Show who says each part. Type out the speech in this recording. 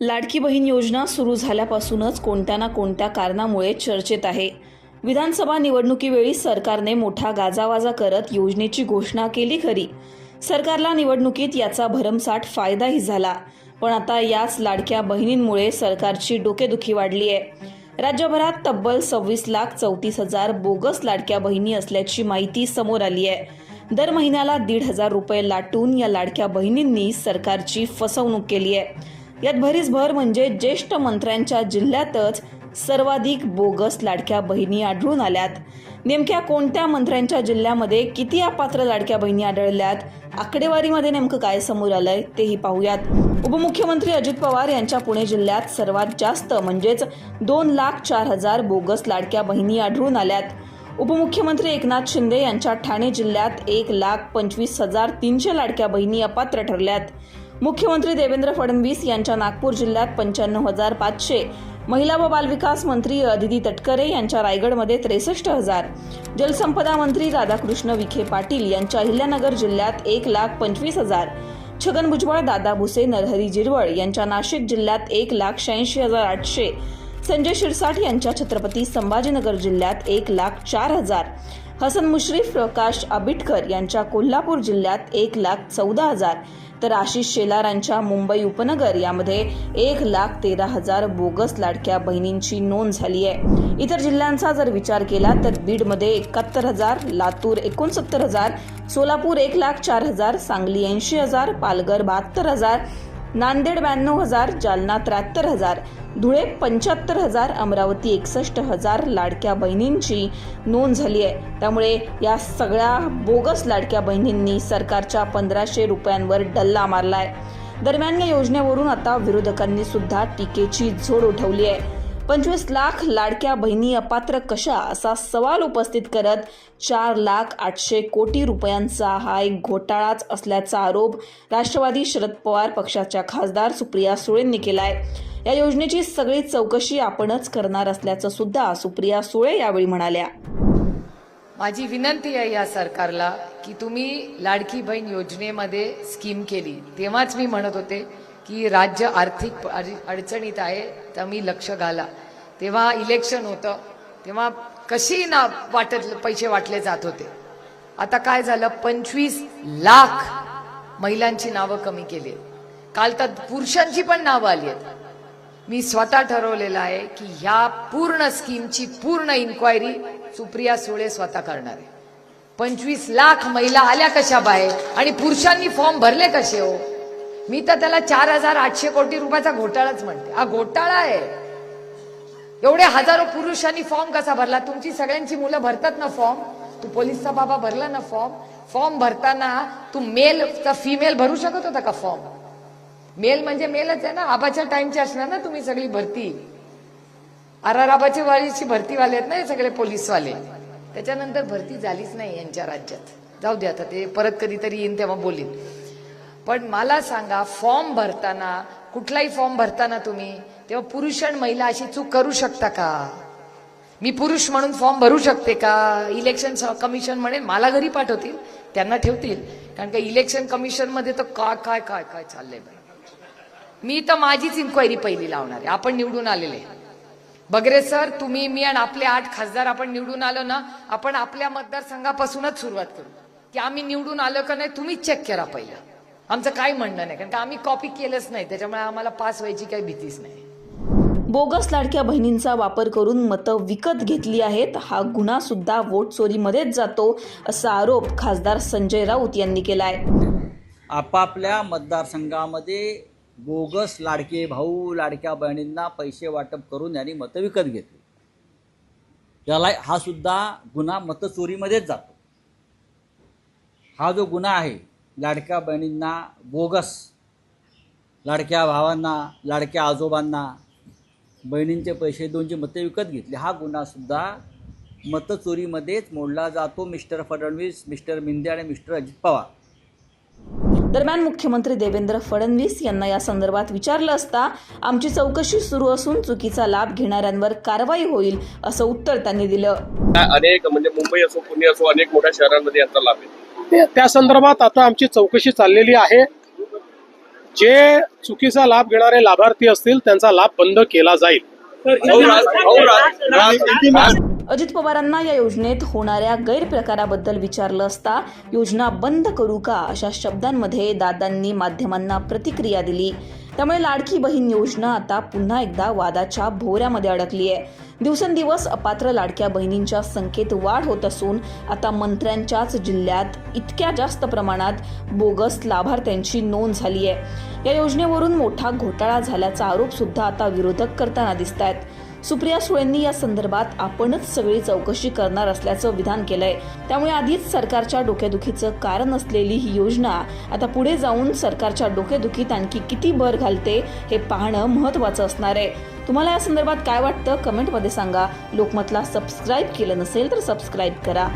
Speaker 1: लाडकी बहीण योजना सुरू झाल्यापासूनच कोणत्या ना कोणत्या कारणामुळे चर्चेत आहे. विधानसभा निवडणुकीवेळी सरकारने मोठा गाजावाजा करत योजनेची घोषणा केली खरी. सरकारला निवडणुकीत याचा भरमसाठ फायदाही झाला. पण आता याच लाडक्या बहिणींमुळे सरकारची डोकेदुखी वाढली आहे. राज्यभरात तब्बल सव्वीस लाख चौतीस हजार बोगस लाडक्या बहिणी असल्याची माहिती समोर आली आहे. दर महिन्याला दीड हजार रुपये लाटून या लाडक्या बहिणींनी सरकारची फसवणूक केली आहे. यात भरीस भर म्हणजे ज्येष्ठ मंत्र्यांच्या जिल्ह्यातच सर्वाधिक बोगस लाडक्या बहिणी आढळून आल्यात. नेमक्या कोणत्या मंत्र्यांच्या जिल्ह्यामध्ये किती अपात्र लाडक्या बहिणी आढळल्यात? आकडेवारीमध्ये नेमकं काय समोर आलंय तेही पाहूयात. उपमुख्यमंत्री अजित पवार यांच्या पुणे जिल्ह्यात सर्वात जास्त म्हणजेच दोन लाख चार हजार बोगस लाडक्या बहिणी आढळून आल्यात. उपमुख्यमंत्री एकनाथ शिंदे यांच्या ठाणे जिल्ह्यात एक लाख पंचवीस हजार तीनशे लाडक्या बहिणी अपात्र ठरल्यात. मुख्यमंत्री देवेंद्र फडणवीस यांच्या नागपूर जिल्ह्यात पंच्याण्णव हजार पाचशे. महिला व बालविकास मंत्री अदिती तटकरे यांच्या रायगडमध्ये त्रेसष्ट हजार. जलसंपदा मंत्री राधाकृष्ण विखे पाटील यांच्या अहिल्यानगर जिल्ह्यात एक लाख पंचवीस हजार. छगन भुजबळ दादा भुसे नरहरी जिरवळ यांच्या नाशिक जिल्ह्यात एक लाख शहाऐंशी हजार आठशे. संजय शिरसाट यांच्या छत्रपती संभाजीनगर जिल्ह्यात एक लाख चार हजार. हसन मुश्रीफ प्रकाश आबिटकर यांच्या कोल्हापूर जिल्ह्यात एक लाख चौदा हजार. तर आशिष शेलारांच्या मुंबई उपनगर यामध्ये एक लाख तेरा हजार बोगस लाडक्या बहिणींची नोंद झाली आहे. इतर जिल्ह्यांचा जर विचार केला तर बीडमध्ये एकाहत्तर हजार लातूर एकोणसत्तर हजार सोलापूर एक लाख चार हजार सांगली ऐंशी हजार पालघर बहात्तर हजार नांदेड ब्याण्णव हजार जालना त्र्याहत्तर हजार धुळे पंच्याहत्तर हजार अमरावती एकसष्ट हजार लाडक्या बहिणींची नोंद झाली आहे. त्यामुळे या सगळ्या बोगस लाडक्या बहिणींनी सरकारच्या पंधराशे रुपयांवर डल्ला मारला आहे दरम्यान या योजनेवरून आता विरोधकांनी सुद्धा टीकेची झोड उठवली आहे. पंचवीस लाख लाडक्या बहिणी अपात्र कशा असा सवाल उपस्थित करत चार लाख आठशे कोटी रुपयांचा हा एक घोटाळाच असल्याचा आरोप राष्ट्रवादी शरद पवार पक्षाच्या खासदार सुप्रिया सुळेंनी केलाय. या योजनेची सगळी चौकशी आपणच करणार असल्याचं सुद्धा सुप्रिया सुळे यावेळी म्हणाल्या.
Speaker 2: माझी विनंती आहे या सरकारला की तुम्ही लाडकी बहीण योजनेमध्ये स्कीम केली. तेव्हाच मी म्हणत होते की राज्य आर्थिक अड- अडचणीत आहे तर मी लक्ष घाला. तेव्हा इलेक्शन होतं. तेव्हा कशी ना वाटत पैसे वाटले जात होते. आता काय झालं? पंचवीस लाख महिलांची नावं कमी केली आहेत. काल तर पुरुषांची पण नावं आली आहेत. मी स्वतः ठरवलेलं आहे की ह्या पूर्ण स्कीमची पूर्ण इन्क्वायरी सुप्रिया सुळे स्वतः करणार आहे. पंचवीस लाख महिला आल्या कशा बाहेर? आणि पुरुषांनी फॉर्म भरले कसे हो? मी तर त्याला चार हजार आठशे कोटी रुपयाचा घोटाळाच म्हणते. हा घोटाळा आहे. एवढे हजारो पुरुषांनी फॉर्म कसा भरला? तुमची सगळ्यांची मुलं भरतात ना फॉर्म तू पोलीसचा बाबा भरला ना फॉर्म फॉर्म भरताना तू मेल फिमेल भरू शकत होता का फॉर्म मेल म्हणजे मेलच आहे ना? आबाच्या टाइमची असणार ना तुम्ही सगळी भरती. आर आबाच्या वालीची भरतीवाले आहेत ना हे सगळे पोलीसवाले. त्याच्यानंतर भरती झालीच नाही यांच्या राज्यात. जाऊ दे आता ते परत कधीतरी येईन तेव्हा बोलीन. पण मला सांगा फॉर्म भरताना कुठलाही फॉर्म भरताना तुम्ही तेव्हा पुरुष आणि महिला अशी चूक करू शकता का? मी पुरुष म्हणून फॉर्म भरू शकते का? इलेक्शन कमिशन म्हणेल मला घरी पाठवतील त्यांना ठेवतील. कारण का इलेक्शन कमिशनमध्ये तर काय काय काय काय चाललंय बरं? मी तर माझीच इन्क्वायरी पहिली लावणार आहे. आपण निवडून आलेले. बगरे सर तुम्ही मी आणि आपले आठ खासदार आपण निवडून आलो ना आपण आपल्या मतदारसंघापासूनच सुरुवात करू. की आम्ही निवडून आलो का नाही तुम्हीच चेक करा पहिलं. आमचं काही म्हणणं नाही कारण का आम्ही कॉपी केलंच नाही त्याच्यामुळे आम्हाला पास व्हायची काही भीतीच नाही.
Speaker 1: बोगस लाडक्या बहिणींचा वापर करून मतं विकत घेतली आहेत हा गुन्हा सुद्धा वोट चोरीमध्येच जातो असा आरोप खासदार संजय राऊत यांनी केलाय.
Speaker 3: आपापल्या मतदारसंघामध्ये बोगस लाडके भाऊ लाडक्या बहिणींना पैसे वाटप करून यांनी मतं विकत घेतली. याला हा सुद्धा गुन्हा मतचोरीमध्येच जातो. हा जो गुन्हा आहे लाडक्या बहिणींना बोगस लाडक्या भावांना लाडक्या आजोबांना बहिणींचे पैसे देऊन जी मतं विकत घेतली हा गुन्हा सुद्धा मतचोरीमध्येच मोडला जातो. मिस्टर फडणवीस मिस्टर मिंदे आणि मिस्टर अजित पवार.
Speaker 1: दरम्यान मुख्यमंत्री देवेंद्र फडणवीस यांना या संदर्भात विचारलं असता आमची चौकशी सुरू असून चुकीचा लाभ घेणाऱ्यांवर कारवाई होईल असं उत्तर त्यांनी दिलं.
Speaker 4: अनेक म्हणजे मुंबई असो पुणे असो अनेक मोठ्या शहरांमध्ये यांचा लाभ आहे
Speaker 5: ते- त्या संदर्भात आता आमची चौकशी चाललेली आहे. जे चुकीचा लाभ घेणारे लाभार्थी असतील त्यांचा लाभ बंद केला जाईल.
Speaker 1: अजित पवारांना या योजनेत होणाऱ्या गैरप्रकाराबद्दल विचारलं असता योजना बंद करू का? अशा शब्दांमध्ये दादांनी माध्यमांना प्रतिक्रिया दिली. त्यामुळे लाडकी बहीण योजना आता पुन्हा एकदा वादाच्या भोवऱ्यामध्ये अडकली आहे दिवसेंदिवस अपात्र लाडक्या बहिणींच्या संख्येत वाढ होत असून आता मंत्र्यांच्याच जिल्ह्यात इतक्या जास्त प्रमाणात बोगस लाभार्थ्यांची नोंद झाली आहे या योजनेवरून मोठा घोटाळा झाल्याचा आरोप सुद्धा आता विरोधक करताना दिसत आहेत सुप्रिया सुळेंनी या संदर्भात आपणच सगळी चौकशी करणार असल्याचं विधान केलंय. त्यामुळे आधीच सरकारच्या डोकेदुखीचं कारण असलेली ही योजना आता पुढे जाऊन सरकारच्या डोकेदुखीत आणखी किती भर घालते हे पाहणं महत्त्वाचं असणार आहे. तुम्हाला या संदर्भात काय वाटतं? कमेंटमध्ये सांगा. लोकमतला सबस्क्राईब केलं नसेल तर सबस्क्राईब करा.